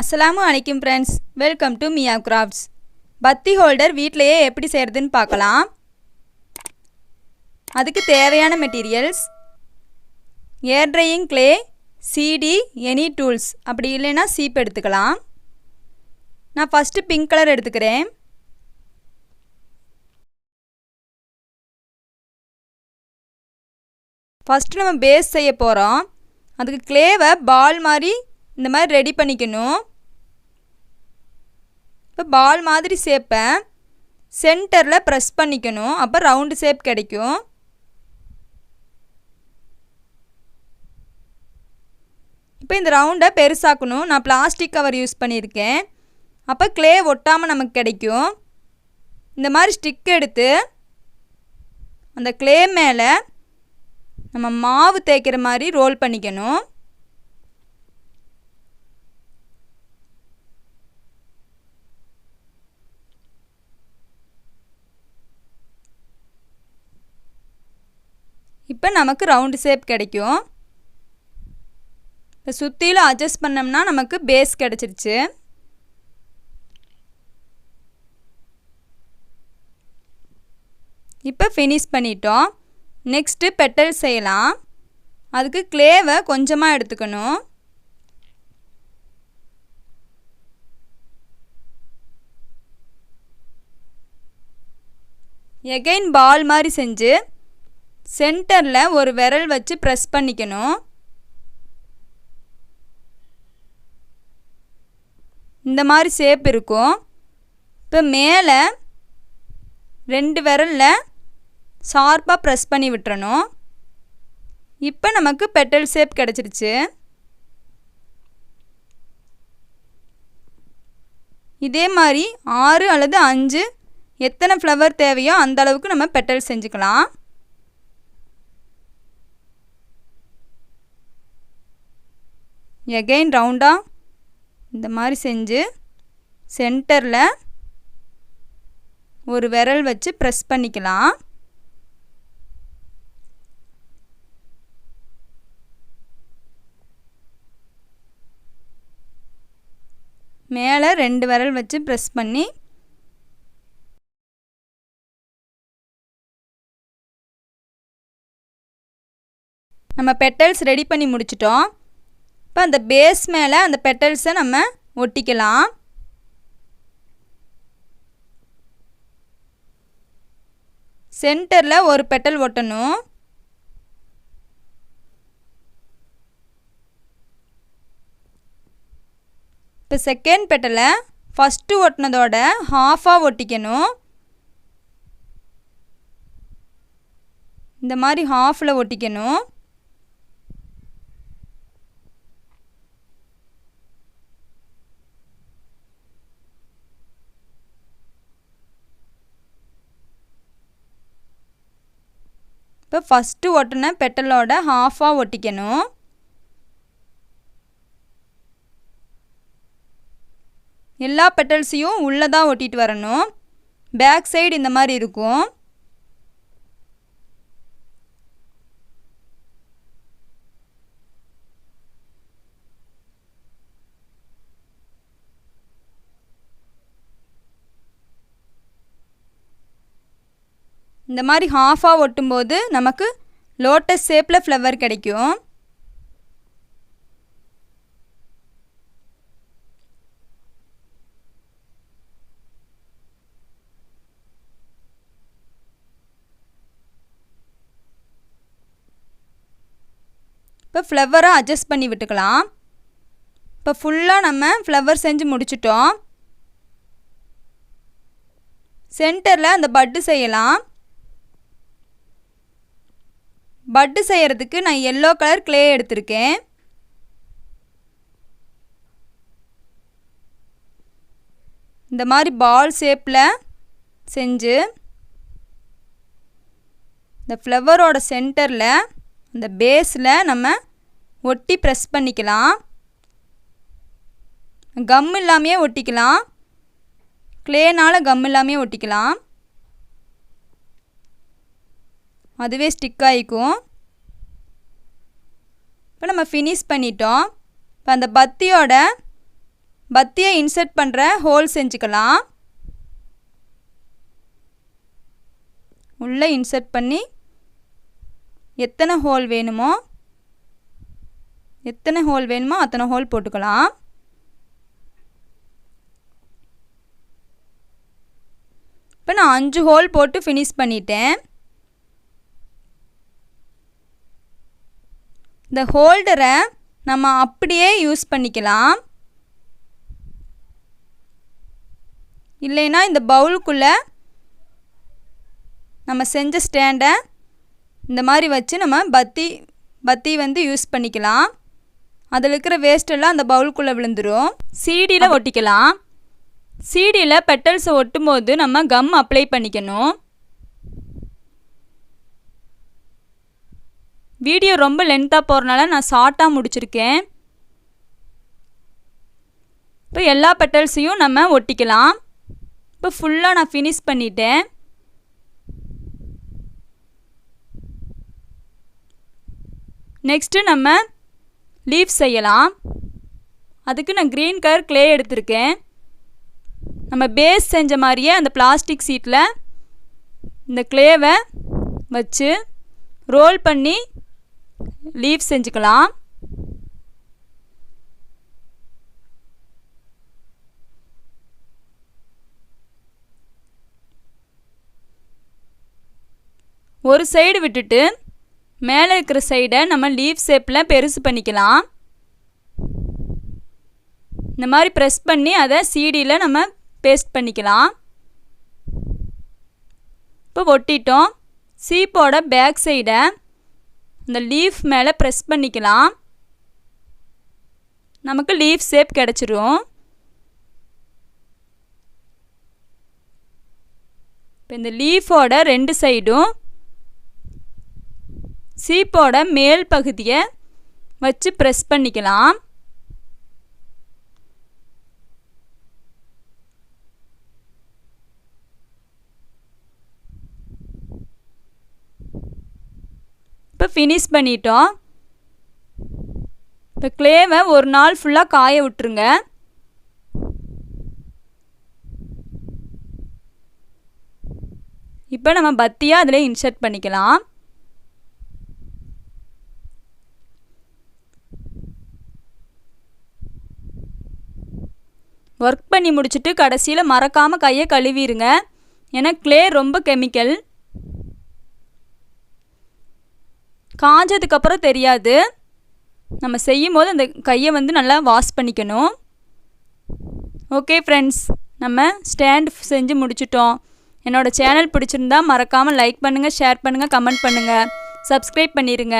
அஸ்லாமு அலைக்கும் friends welcome to Mia crafts பத்தி holder வீட்டிலையே எப்படி செய்கிறதுன்னு பார்க்கலாம். அதுக்கு தேவையான materials air drying clay CD any tools அப்படி இல்லைன்னா சீப் எடுத்துக்கலாம். நான் ஃபஸ்ட்டு பிங்க் கலர் எடுத்துக்கிறேன். ஃபஸ்ட்டு நம்ம பேஸ் செய்ய போகிறோம் அதுக்கு க்ளேவை பால் மாதிரி இந்த மாதிரி ரெடி பண்ணிக்கணும். இப்போ பால் மாதிரி ஷேப்பை சென்டரில் ப்ரெஸ் பண்ணிக்கணும். அப்போ ரவுண்டு ஷேப் கிடைக்கும். இப்போ இந்த ரவுண்டை பெருசாக்கணும். நான் பிளாஸ்டிக் கவர் யூஸ் பண்ணியிருக்கேன். அப்போ க்ளே ஒட்டாமல் நமக்கு கிடைக்கும். இந்த மாதிரி ஸ்டிக் எடுத்து அந்த க்ளே மேலே நம்ம மாவு தேய்க்கிற மாதிரி ரோல் பண்ணிக்கணும். இப்போ நமக்கு ரவுண்டு ஷேப் கிடைக்கும். இப்போ சுற்றிலும் அட்ஜஸ்ட் பண்ணோம்னா நமக்கு பேஸ் கிடச்சிருச்சு. இப்போ ஃபினிஷ் பண்ணிட்டோம். நெக்ஸ்ட்டு பெட்டல் செய்யலாம். அதுக்கு க்ளேவை கொஞ்சமாக எடுத்துக்கணும். எகைன் பால் மாதிரி செஞ்சு சென்டரில் ஒரு விரல் வச்சு ப்ரெஸ் பண்ணிக்கணும். இந்த மாதிரி ஷேப் இருக்கும். இப்போ மேலே ரெண்டு விரலில் ஷார்ப்பாக ப்ரெஸ் பண்ணி விட்டுறணும். இப்போ நமக்கு பெட்டல் ஷேப் கிடச்சிருச்சு. இதே மாதிரி ஆறு அல்லது அஞ்சு எத்தனை ஃப்ளவர் தேவையோ அந்த அளவுக்கு நம்ம பெட்டல் செஞ்சுக்கலாம். எகைன் ரவுண்டாக இந்த மாதிரி செஞ்சு சென்டரில் ஒரு விரல் வச்சு ப்ரெஸ் பண்ணிக்கலாம். மேலே ரெண்டு விரல் வச்சு ப்ரெஸ் பண்ணி நம்ம பெட்டல்ஸ் ரெடி பண்ணி முடிச்சிட்டோம். இப்போ அந்த பேஸ் மேலே அந்த பெட்டல்ஸை நம்ம ஒட்டிக்கலாம். சென்டரில் ஒரு பெட்டல் ஒட்டணும். இப்போ செகண்ட் பெட்டலை ஃபஸ்ட்டு ஒட்டினதோட ஹாஃபாக ஒட்டிக்கணும். இந்த மாதிரி ஹாஃபில் ஒட்டிக்கணும். இப்போ ஃபஸ்ட்டு ஒட்டின பெட்டலோட ஹாஃபாக ஒட்டிக்கணும். எல்லா பெட்டல்ஸையும் உள்ளே தான் ஒட்டிட்டு வரணும். பேக் சைடு இந்த மாதிரி இருக்கும். இந்த மாதிரி ஹாஃபாக ஒட்டும்போது நமக்கு லோட்டஸ் ஷேப்பில் ஃப்ளவர் கிடைக்கும். இப்போ ஃப்ளவரை அட்ஜஸ்ட் பண்ணி விட்டுக்கலாம். இப்போ ஃபுல்லாக நம்ம ஃப்ளவர் செஞ்சு முடிச்சிட்டோம். சென்டரில் அந்த பட்டு செய்யலாம். பட்டு செய்கிறதுக்கு நான் எல்லோ கலர் க்ளே எடுத்திருக்கேன். இந்த மாதிரி பால் ஷேப்பில் செஞ்சு இந்த ஃப்ளவரோட சென்டரில் அந்த பேஸில் நம்ம ஒட்டி ப்ரெஸ் பண்ணிக்கலாம். கம் இல்லாமையே ஒட்டிக்கலாம். க்ளேனால் கம் இல்லாமையே ஒட்டிக்கலாம். அதுவே ஸ்டிக் ஆகிக்கும் இப்போ நம்ம ஃபினிஷ் பண்ணிட்டோம். இப்போ அந்த பத்தியோட பத்தியை இன்சர்ட் பண்ணுற ஹோல் செஞ்சுக்கலாம். உள்ளே இன்சர்ட் பண்ணி எத்தனை ஹோல் வேணுமோ எத்தனை ஹோல் வேணுமோ அத்தனை ஹோல் போட்டுக்கலாம். இப்போ நான் அஞ்சு ஹோல் போட்டு ஃபினிஷ் பண்ணிட்டேன். இந்த ஹோல்டரை நம்ம அப்படியே யூஸ் பண்ணிக்கலாம். இல்லைன்னா இந்த பவுலுக்குள்ளே நம்ம செஞ்ச ஸ்டாண்டை இந்த மாதிரி வச்சு நம்ம பத்தி பத்தி வந்து யூஸ் பண்ணிக்கலாம். அதில் இருக்கிற வேஸ்டெல்லாம் அந்த பவுலுக்குள்ளே விழுந்துடும் சீடியில் ஒட்டிக்கலாம். சீடியில் பெட்டல்ஸை ஒட்டும் போது நம்ம கம் அப்ளை பண்ணிக்கணும். வீடியோ ரொம்ப லென்த்தாக போகிறனால நான் ஷார்ட்டாக முடிச்சிருக்கேன். இப்போ எல்லா பெட்டல்ஸையும் நம்ம ஒட்டிக்கலாம். இப்போ ஃபுல்லாக நான் ஃபினிஷ் பண்ணிட்டேன். நெக்ஸ்ட்டு நம்ம லீவ் செய்யலாம். அதுக்கு நான் க்ரீன் கலர் க்ளே எடுத்திருக்கேன். நம்ம பேஸ் செஞ்ச மாதிரியே அந்த பிளாஸ்டிக் சீட்டில் இந்த க்ளேவை வச்சு ரோல் பண்ணி லீவ் செஞ்சுக்கலாம். ஒரு சைடு விட்டுட்டு மேலே இருக்கிற சைடை நம்ம லீவ் ஷேப்பில் பெருசு பண்ணிக்கலாம். இந்த மாதிரி ப்ரெஸ் பண்ணி அதை சீடியில் நம்ம பேஸ்ட் பண்ணிக்கலாம். இப்போ ஒட்டிட்டோம். சீப்போட பேக் சைடை இந்த லீஃப் மேலே ப்ரெஸ் பண்ணிக்கலாம். நமக்கு லீஃப் ஷேப் கிடச்சிரும். இப்போ இந்த லீஃபோட ரெண்டு சைடும் சீப்போட மேல் பகுதியை வச்சு ப்ரெஸ் பண்ணிக்கலாம். இப்போ ஃபினிஷ் பண்ணிட்டோம். இப்போ க்ளேவை ஒரு நாள் ஃபுல்லாக காய விட்டுருங்க. இப்போ நம்ம பத்தியாக அதில் இன்சர்ட் பண்ணிக்கலாம். ஒர்க் பண்ணி முடிச்சுட்டு கடைசியில் மறக்காமல் கையை கழுவிடுங்க ஏன்னா க்ளே ரொம்ப கெமிக்கல் காஞ்சதுக்கப்புறம் தெரியாது. நம்ம செய்யும் போது அந்த கையை வந்து நல்லா வாஷ் பண்ணிக்கணும். ஓகே ஃப்ரெண்ட்ஸ் நம்ம ஸ்டாண்ட் செஞ்சு முடிச்சிட்டோம். என்னோடய சேனல் பிடிச்சிருந்தா மறக்காமல் லைக் பண்ணுங்கள் ஷேர் பண்ணுங்கள் கமெண்ட் பண்ணுங்கள் சப்ஸ்கிரைப் பண்ணிடுங்க